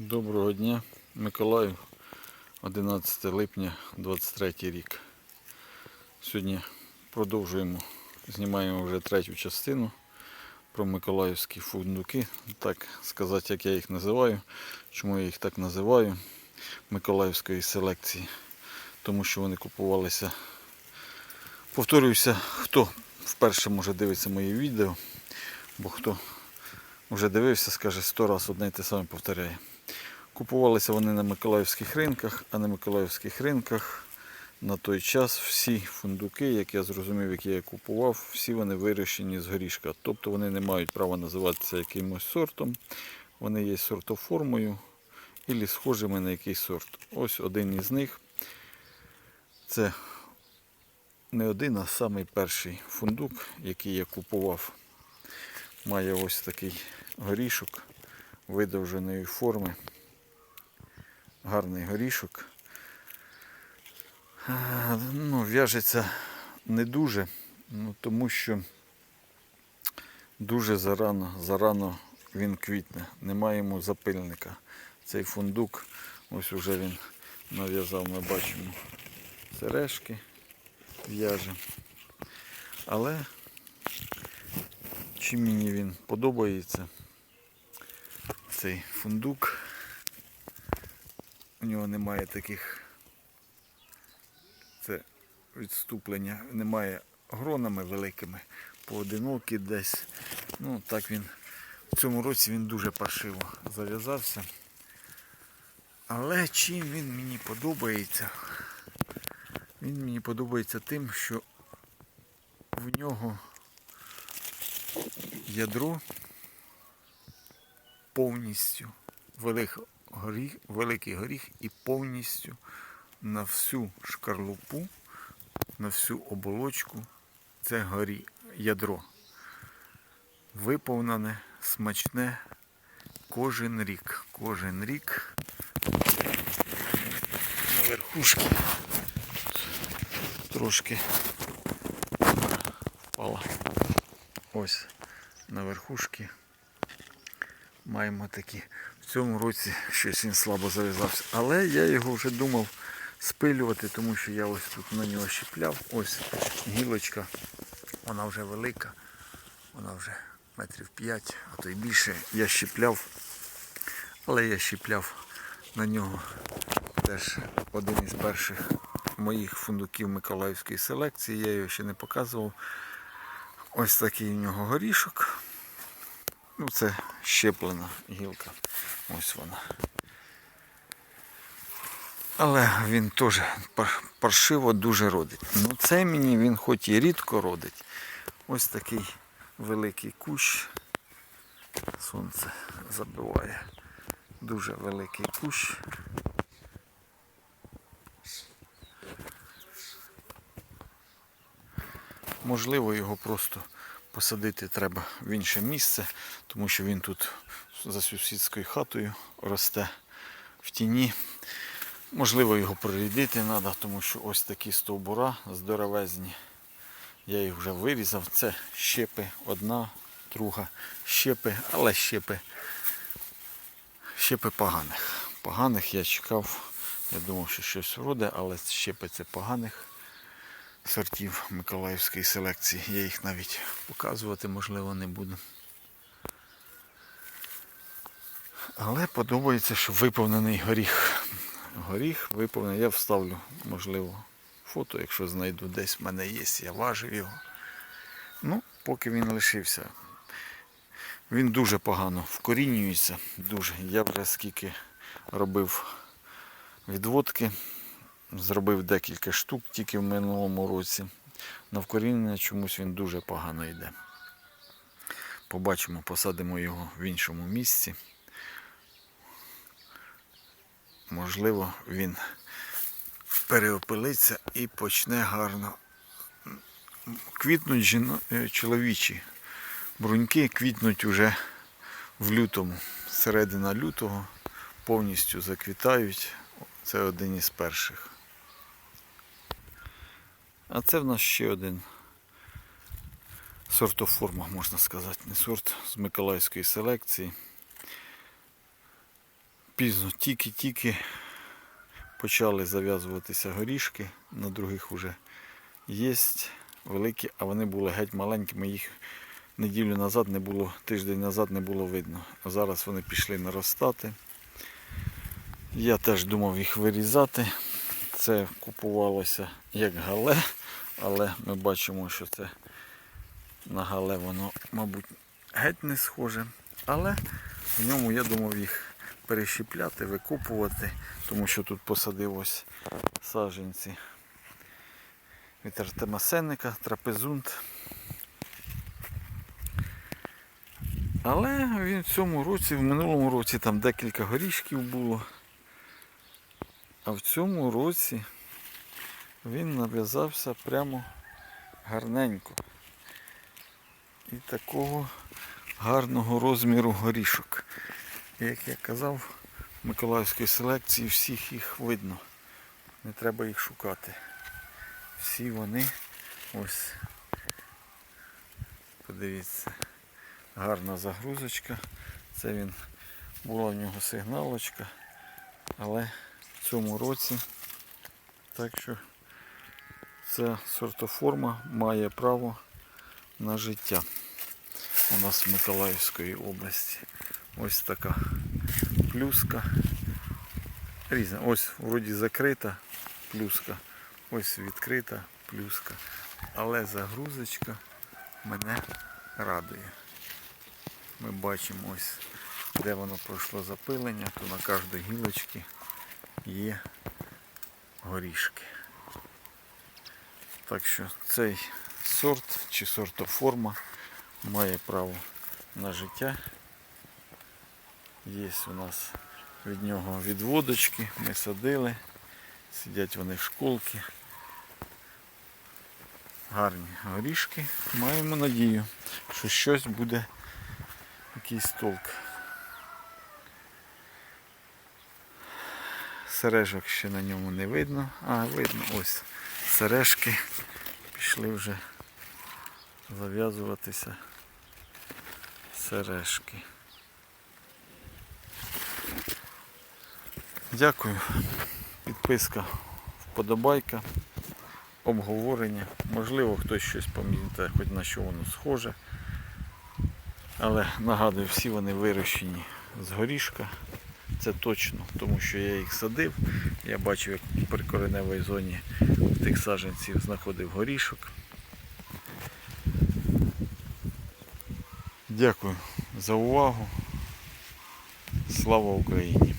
Доброго дня, Миколаїв, 11 липня 23 рік. Сьогодні продовжуємо, знімаємо вже третю частину про миколаївські фундуки. Так сказати, як я їх називаю. Чому я їх так називаю? Миколаївської селекції. Тому що вони купувалися. Повторююся, хто вперше може дивитися мої відео, бо хто вже дивився, скаже 100 разів одне й те саме повторяє. Купувалися вони на Миколаївських ринках, а на Миколаївських ринках на той час всі фундуки, як я зрозумів, які я купував, всі вони вирощені з горішка. Тобто вони не мають права називатися якимось сортом. Вони є сортоформою і схожими на якийсь сорт. Ось один із них. Це не один, а самий перший фундук, який я купував. Має ось такий горішок видовженої форми гарний горішок. Ну, в'яжеться не дуже, ну, тому що дуже зарано, зарано він квітне. Немає йому запильника. Цей фундук, ось уже він нав'язав, ми бачимо сережки в'яже. Але чим мені він подобається, цей фундук. У нього немає таких це відступлення, немає гронами великими, поодинокі десь. Ну так він в цьому році він дуже паршиво зав'язався. Але чим він мені подобається? Він мені подобається тим, що в нього ядро повністю велик, горіх, великий горіх і повністю на всю шкарлупу, на всю оболочку це горі, ядро. Виповнене, смачне кожен рік. Кожен рік на верхушки трошки впала. Ось на верхушки маємо такі. В цьому році щось він слабо зав'язався. Але я його вже думав спилювати, тому що я ось тут на нього щіпляв. Ось гілочка, вона вже велика, вона вже метрів 5, а то й більше. Я щіпляв, але я щіпляв на нього теж один із перших моїх фундуків Миколаївської селекції. Я його ще не показував. Ось такий у нього горішок. Ну, це щеплена гілка. Ось вона. Але він теж паршиво дуже родить. Ну цей мені він хоч і рідко родить. Ось такий великий кущ. Сонце забиває. Дуже великий кущ. Можливо, його просто посадити треба в інше місце, тому що він тут за сусідською хатою росте в тіні. Можливо, його прорідити треба, тому що ось такі стовбура здоровезні. Я їх вже вирізав. Це щепи одна, друга щепи, але щепи, щепи поганих. Поганих я чекав. Я думав, що щось вроде, але щепи це поганих сортів Миколаївської селекції. Я їх навіть показувати, можливо, не буду. Але подобається, що виповнений горіх. Горіх виповнений. Я вставлю, можливо, фото, якщо знайду десь в мене є, я важив його. Ну, поки він лишився. Він дуже погано вкорінюється. Дуже. Я вже скільки робив відводки, зробив декілька штук тільки в минулому році. На вкорінення чомусь він дуже погано йде. Побачимо, посадимо його в іншому місці. Можливо, він переопилиться і почне гарно квітнуть жіно... е, чоловічі. Бруньки квітнуть уже в лютому. Середина лютого повністю заквітають. Це один із перших. А це в нас ще один сортоформа, можна сказати, не сорт з Миколаївської селекції. пізно, тільки-тільки почали зав'язуватися горішки, на других вже є великі, а вони були геть маленькими. Їх неділю назад не було, тиждень назад не було видно. А зараз вони пішли наростати. Я теж думав їх вирізати. Це купувалося як гале, але ми бачимо, що це на гале воно, мабуть, геть не схоже. Але в ньому я думав їх перещіпляти, викупувати, тому що тут посадив ось саджанці від Артема Сенника, трапезунт. Але він в цьому році, в минулому році там декілька горішків було. А в цьому році він нав'язався прямо гарненько. І такого гарного розміру горішок. Як я казав, в Миколаївській селекції всіх їх видно. Не треба їх шукати. Всі вони ось. Подивіться, гарна загрузочка. Це він була в нього сигналочка. Але в цьому році так що ця сортоформа має право на життя у нас в Миколаївської області. Ось така плюска. Різна. Ось вроді закрита плюска. Ось відкрита плюска. Але загрузочка мене радує. Ми бачимо ось, де воно пройшло запилення, то на кожній гілочці є горішки. Так що цей сорт чи сортоформа має право на життя. Є у нас від нього відводочки, ми садили, сидять вони в школці. Гарні горішки. Маємо надію, що щось буде, якийсь толк. Сережок ще на ньому не видно. А, видно, ось сережки пішли вже зав'язуватися сережки. Дякую. Підписка, вподобайка, обговорення. Можливо, хтось щось пам'ятає, хоч на що воно схоже. Але нагадую, всі вони вирощені з горішка. Це точно, тому що я їх садив. Я бачив, як в прикореневій зоні в тих саженців знаходив горішок. Дякую за увагу. Слава Україні!